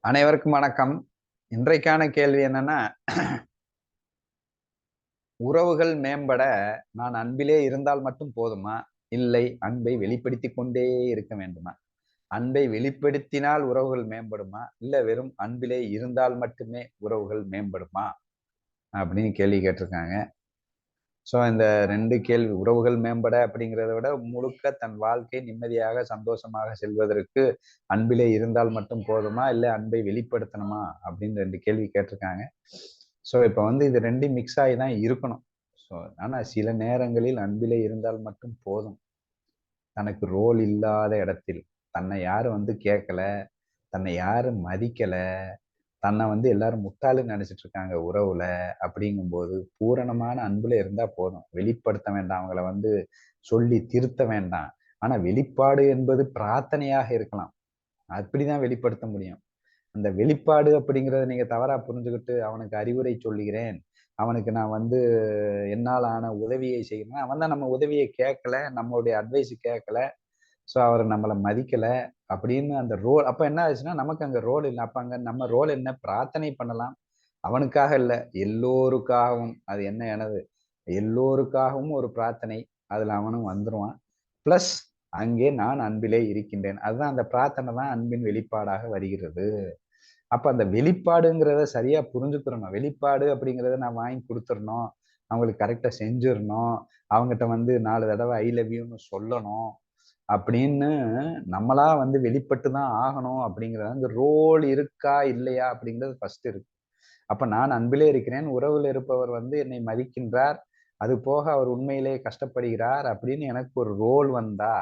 அனைவருக்கும் வணக்கம். இன்றைக்கான கேள்வி என்னன்னா உறவுகள் மேம்பட நான் அன்பிலே இருந்தால் மட்டும் போதுமா? இல்லை அன்பை வெளிப்படுத்தி கொண்டே இருக்க வேண்டுமா? அன்பை வெளிப்படுத்தினால் உறவுகள் மேம்படுமா? இல்லை வெறும் அன்பிலே இருந்தால் மட்டுமே உறவுகள் மேம்படுமா? அப்படின்னு கேள்வி கேட்டிருக்காங்க. ஸோ இந்த ரெண்டு கேள்வி உறவுகள் மேம்பட அப்படிங்கிறத விட முழுக்க தன் வாழ்க்கை நிம்மதியாக சந்தோஷமாக செல்வதற்கு அன்பிலே இருந்தால் மட்டும் போதுமா? இல்லை அன்பை வெளிப்படுத்தணுமா? அப்படின்னு ரெண்டு கேள்வி கேட்டிருக்காங்க. ஸோ இப்போ வந்து இது ரெண்டும் மிக்ஸ் ஆகி தான் இருக்கணும். ஸோ ஆனால் சில நேரங்களில் அன்பிலே இருந்தால் மட்டும் போதும். தனக்கு ரோல் இல்லாத இடத்தில் தன்னை யாரும் வந்து கேட்கல தன்னை யாரும் மதிக்கலை தன்னை வந்து எல்லாரும் முட்டாளுன்னு நினைச்சிட்டு இருக்காங்க உறவுல அப்படிங்கும்போது பூரணமான அன்புல இருந்தா போதும். வெளிப்படுத்த வேண்டாம். அவங்கள வந்து சொல்லி திருத்த வேண்டாம். ஆனா வெளிப்பாடு என்பது பிரார்த்தனையாக இருக்கலாம். அப்படிதான் வெளிப்படுத்த முடியும். அந்த வெளிப்பாடு அப்படிங்கிறத நீங்க தவறா புரிஞ்சுக்கிட்டு அவனுக்கு அறிவுரை சொல்லுகிறேன். அவனுக்கு நான் வந்து என்னால் ஆன உதவியை செய்கிறேன். அவன் தான் நம்ம உதவியை கேட்கல. நம்மளுடைய அட்வைஸ் கேட்கல. ஸோ அவர் நம்மளை மதிக்கலை அப்படின்னு அந்த ரோல் அப்போ என்ன ஆச்சுன்னா நமக்கு அங்கே ரோல் இல்லை. அப்போ அங்கே நம்ம ரோல் என்ன? பிரார்த்தனை பண்ணலாம். அவனுக்காக இல்லை எல்லோருக்காகவும். அது என்ன எனது? எல்லோருக்காகவும் ஒரு பிரார்த்தனை அதில் அவனும் வந்துடுவான் ப்ளஸ் அங்கே நான் அன்பிலே இருக்கின்றேன். அதுதான் அந்த பிரார்த்தனை தான் அன்பின் வெளிப்பாடாக வருகிறது. அப்போ அந்த வெளிப்பாடுங்கிறத சரியா புரிஞ்சுக்கிறணும். வெளிப்பாடு அப்படிங்கிறத நான் வாங்கி கொடுத்துடணும் அவங்களுக்கு கரெக்டாக செஞ்சிடணும். அவங்ககிட்ட வந்து நாலு தடவை ஐ லவ் யூன்னு சொல்லணும். அப்படின்னு நம்மளா வந்து வெளிப்பட்டு தான் ஆகணும் அப்படிங்கிறது அந்த ரோல் இருக்கா இல்லையா அப்படிங்கிறது ஃபர்ஸ்ட் இருக்கு. அப்ப நான் அன்பிலே இருக்கிறேன் உறவில் இருப்பவர் வந்து என்னை மதிக்கின்றார் அது போக அவர் உண்மையிலே கஷ்டப்படுகிறார் அப்படின்னு எனக்கு ஒரு ரோல் வந்தா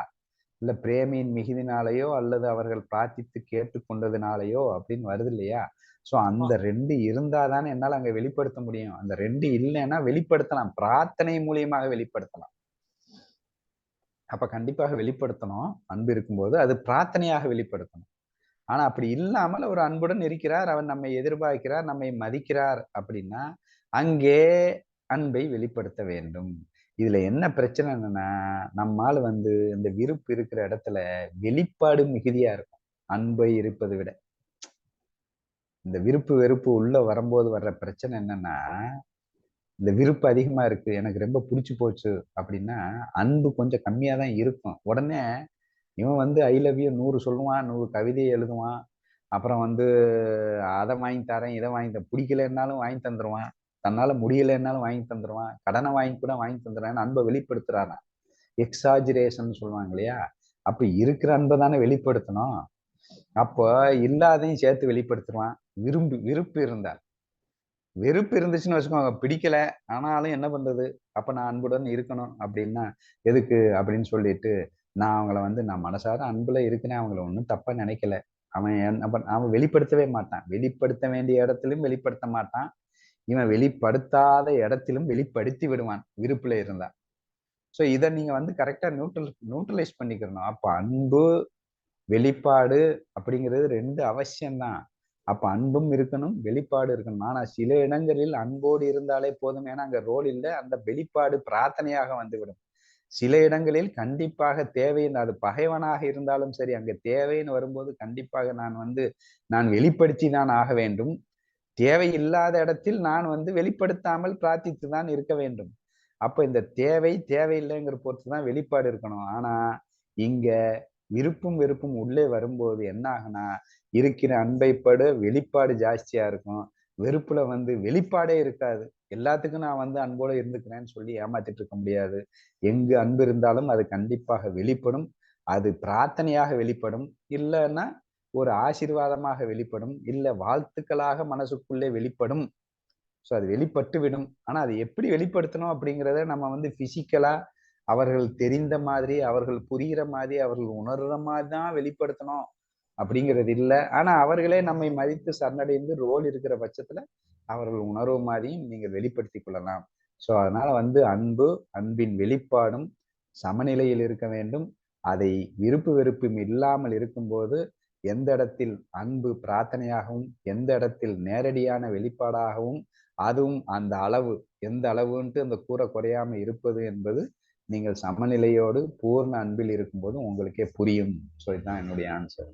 இல்ல பிரேமியின் மிகுதினாலேயோ அல்லது அவர்கள் பிரார்த்தித்து கேட்டுக்கொண்டதுனாலயோ அப்படின்னு வருது இல்லையா? ஸோ அந்த ரெண்டு இருந்தாதானே என்னால் அங்க வெளிப்படுத்த முடியும். அந்த ரெண்டு இல்லைன்னா வெளிப்படுத்தலாம். பிரார்த்தனை மூலியமாக வெளிப்படுத்தலாம். அப்ப கண்டிப்பாக வெளிப்படுத்தணும். அன்பு இருக்கும்போது அது பிரார்த்தனையாக வெளிப்படுத்தணும். ஆனா அப்படி இல்லாமல் ஒரு அன்புடன் இருக்கிறார் அவர் நம்மை எதிர்பார்க்கிறார் நம்மை மதிக்கிறார் அப்படின்னா அங்கே அன்பை வெளிப்படுத்த வேண்டும். இதுல என்ன பிரச்சனை என்னன்னா நம்மால் வந்து இந்த விருப்பு இருக்கிற இடத்துல வெளிப்பாடு மிகுதியா இருக்கும். அன்பை இருப்பதை விட. இந்த விருப்பு வெறுப்பு உள்ள வரும்போது வர்ற பிரச்சனை என்னன்னா இந்த விருப்பு அதிகமா இருக்கு எனக்கு ரொம்ப பிடிச்சி போச்சு அப்படின்னா அன்பு கொஞ்சம் கம்மியா தான் இருக்கும். உடனே இவன் வந்து ஐ லவ் யூ நூறு சொல்லுவான் நூறு கவிதையை எழுதுவான். அப்புறம் வந்து அதை வாங்கி தரேன் இதை வாங்கி தரேன். பிடிக்கலன்னாலும் வாங்கி தந்துடுவான் தன்னால முடியலைன்னாலும் வாங்கி தந்துடுவான் கடனை வாங்கி கூட வாங்கி தந்துடுறான்னு அன்பை வெளிப்படுத்துறானா எக்ஸாஜிரேஷன் சொல்லுவாங்க இல்லையா? அப்ப இருக்கிற அன்பை தானே வெளிப்படுத்தணும். அப்போ இல்லாதையும் சேர்த்து வெளிப்படுத்துருவான் விரும்பு விருப்பு இருந்தால். வெறுப்பு இருந்துச்சுன்னு வச்சுக்கோங்க. பிடிக்கல. ஆனாலும் என்ன பண்றது? அப்ப நான் அன்புடன் இருக்கணும் அப்படின்னா எதுக்கு அப்படின்னு சொல்லிட்டு நான் அவங்கள வந்து நான் மனசார அன்புல இருக்கிறேன் அவங்கள ஒன்றும் தப்பா நினைக்கல. அவன் அவன் வெளிப்படுத்தவே மாட்டான். வெளிப்படுத்த வேண்டிய இடத்திலும் வெளிப்படுத்த மாட்டான். இவன் வெளிப்படுத்தாத இடத்திலும் வெளிப்படுத்தி விடுவான். விருப்புல இருந்தா. ஸோ இதை நீங்க வந்து கரெக்டா நியூட்ரல் நியூட்ரலைஸ் பண்ணிக்கிறணும் அப்ப அன்பு வெளிப்பாடு அப்படிங்கிறது ரெண்டு அவசியம்தான். அப்ப அன்பும் இருக்கணும் வெளிப்பாடு இருக்கணும். ஆனா சில இடங்களில் அன்போடு இருந்தாலே போதும். ஏன்னா அங்க ரோல் இல்லை. அந்த வெளிப்பாடு பிரார்த்தனையாக வந்துவிடும். சில இடங்களில் கண்டிப்பாக தேவையின் அது பகைவனாக இருந்தாலும் சரி அங்க தேவைன்னு வரும்போது கண்டிப்பாக நான் வந்து நான் வெளிப்படுத்தி தான் ஆக வேண்டும். தேவை இல்லாத இடத்தில் நான் வந்து வெளிப்படுத்தாமல் பிரார்த்தித்து தான் இருக்க வேண்டும். அப்ப இந்த தேவை தேவையில்லைங்கிற பொறுத்து தான் வெளிப்பாடு இருக்கணும். ஆனா இங்க விருப்பும் வெறுப்பும் உள்ளே வரும்போது என்ன ஆகுனா இருக்கிற அன்பைப்பட வெளிப்பாடு ஜாஸ்தியா இருக்கும். வெறுப்புல வந்து வெளிப்பாடே இருக்காது. எல்லாத்துக்கும் நான் வந்து அன்போட இருந்துக்கிறேன்னு சொல்லி ஏமாத்திட்டு இருக்க முடியாது. எங்கு அன்பு இருந்தாலும் அது கண்டிப்பாக வெளிப்படும். அது பிரார்த்தனையாக வெளிப்படும். இல்லைன்னா ஒரு ஆசீர்வாதமாக வெளிப்படும். இல்லை வாழ்த்துக்களாக மனசுக்குள்ளே வெளிப்படும். ஸோ அது வெளிப்பட்டு விடும் ஆனால் அது எப்படி வெளிப்படுத்தணும் அப்படிங்கிறத நம்ம வந்து ஃபிசிக்கலாக அவர்கள் தெரிந்த மாதிரி அவர்கள் புரிகிற மாதிரி அவர்கள் உணர்ற மாதிரி தான் வெளிப்படுத்தணும் அப்படிங்கிறது இல்லை. ஆனா அவர்களே நம்மை மதித்து சரணடைந்து ரோல் இருக்கிற பட்சத்துல அவர்கள் உணர்வு மாதிரியும் நீங்கள் வெளிப்படுத்தி கொள்ளலாம். ஸோ அதனால வந்து அன்பு அன்பின் வெளிப்பாடும் சமநிலையில் இருக்க வேண்டும். அதை விருப்பு வெறுப்பும் இல்லாமல் இருக்கும்போது எந்த இடத்தில் அன்பு பிரார்த்தனையாகவும் எந்த இடத்தில் நேரடியான வெளிப்பாடாகவும் அதுவும் அந்த அளவு எந்த அளவுன்ட்டு அந்த கூரை குறையாம இருப்பது என்பது நீங்கள் சமநிலையோடு பூர்ண அன்பில் இருக்கும்போது உங்களுக்கே புரியும். ஸோ இதுதான் என்னுடைய ஆன்சர்